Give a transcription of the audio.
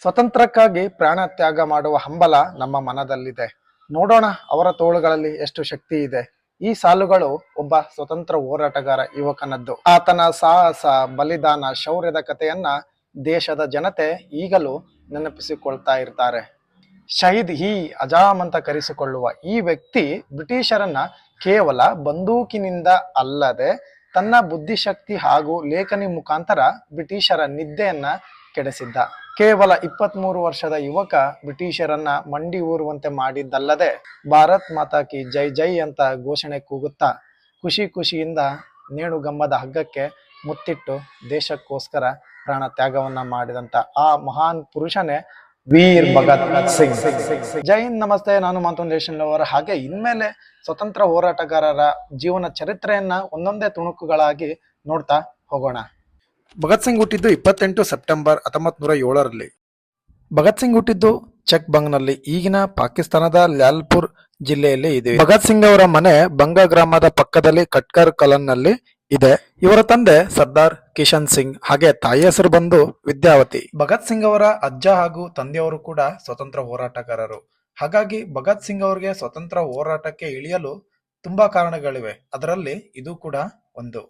ಸ್ವತಂತ್ರಕ್ಕಾಗಿ ಪ್ರಾಣ ತ್ಯಾಗ ಮಾಡುವ ಹಂಬಲ ನಮ್ಮ ಮನದಲ್ಲಿದೆ. ನೋಡೋಣ ಅವರ ತೋಳುಗಳಲ್ಲಿ ಎಷ್ಟು ಶಕ್ತಿ ಇದೆ. ಈ ಸಾಲುಗಳು ಒಬ್ಬ ಸ್ವತಂತ್ರ ಹೋರಾಟಗಾರ ಯುವಕನದ್ದು. ಆತನ ಸಾಹಸ, ಬಲಿದಾನ, ಶೌರ್ಯದ ಕಥೆಯನ್ನ ದೇಶದ ಜನತೆ ಈಗಲೂ ನೆನಪಿಸಿಕೊಳ್ತಾ ಇರ್ತಾರೆ. ಶಹೀದ್ ಹಿ ಅಜಾಮ್ ಅಂತ ಕರೆಸಿಕೊಳ್ಳುವ ಈ ವ್ಯಕ್ತಿ ಬ್ರಿಟಿಷರನ್ನ ಕೇವಲ ಬಂದೂಕಿನಿಂದ ಅಲ್ಲದೆ ತನ್ನ ಬುದ್ಧಿಶಕ್ತಿ ಹಾಗೂ ಲೇಖನಿ ಮುಖಾಂತರ ಬ್ರಿಟಿಷರ ನಿದ್ದೆಯನ್ನ ಕೆಡಿಸಿದ್ದ. ಕೇವಲ ಇಪ್ಪತ್ಮೂರು ವರ್ಷದ ಯುವಕ ಬ್ರಿಟಿಷರನ್ನ ಮಂಡಿ ಊರುವಂತೆ ಮಾಡಿದ್ದಲ್ಲದೆ ಭಾರತ್ ಮಾತಾ ಕಿ ಜೈ ಜೈ ಅಂತ ಘೋಷಣೆ ಕೂಗುತ್ತಾ ಖುಷಿ ಖುಷಿಯಿಂದ ನೇಣುಗಂಬದ ಹಗ್ಗಕ್ಕೆ ಮುತ್ತಿಟ್ಟು ದೇಶಕ್ಕೋಸ್ಕರ ಪ್ರಾಣ ತ್ಯಾಗವನ್ನ ಮಾಡಿದಂತ ಆ ಮಹಾನ್ ಪುರುಷನೇ ವೀರ್ ಭಗತ್ ಸಿಂಗ್. ಜೈ ಹಿಂದ್, ನಮಸ್ತೆ, ನಾನು ಮಾತೊಂದು ಅವರ ಹಾಗೆ ಇನ್ಮೇಲೆ ಸ್ವತಂತ್ರ ಹೋರಾಟಗಾರರ ಜೀವನ ಚರಿತ್ರೆಯನ್ನ ಒಂದೊಂದೇ ತುಣುಕುಗಳಾಗಿ ನೋಡ್ತಾ ಹೋಗೋಣ. ಭಗತ್ ಸಿಂಗ್ ಹುಟ್ಟಿದ್ದು ಇಪ್ಪತ್ತೆಂಟು ಸೆಪ್ಟೆಂಬರ್ ಹತ್ತೊಂಬತ್ ನೂರ ಏಳರಲ್ಲಿ. ಭಗತ್ ಸಿಂಗ್ ಹುಟ್ಟಿದ್ದು ಚೆಕ್ ಬಂಗ್ನಲ್ಲಿ ಈಗಿನ ಪಾಕಿಸ್ತಾನದ ಲ್ಯಾಲ್ಪುರ್ ಜಿಲ್ಲೆಯಲ್ಲಿ ಇದೆ. ಭಗತ್ ಸಿಂಗ್ ಅವರ ಮನೆ ಬಂಗ ಗ್ರಾಮದ ಪಕ್ಕದಲ್ಲಿ ಕಟ್ಕರ್ ಕಲನ್ನಲ್ಲಿ ಇದೆ. ಇವರ ತಂದೆ ಸರ್ದಾರ್ ಕಿಶನ್ ಸಿಂಗ್, ಹಾಗೆ ತಾಯಿ ಹೆಸರು ಬಂದು ವಿದ್ಯಾವತಿ. ಭಗತ್ ಸಿಂಗ್ ಅವರ ಅಜ್ಜ ಹಾಗೂ ತಂದೆಯವರು ಕೂಡ ಸ್ವತಂತ್ರ ಹೋರಾಟಗಾರರು. ಹಾಗಾಗಿ ಭಗತ್ ಸಿಂಗ್ ಅವರಿಗೆ ಸ್ವತಂತ್ರ ಹೋರಾಟಕ್ಕೆ ಇಳಿಯಲು ತುಂಬಾ ಕಾರಣಗಳಿವೆ. ಅದರಲ್ಲಿ ಇದು ಕೂಡ ಒಂದು.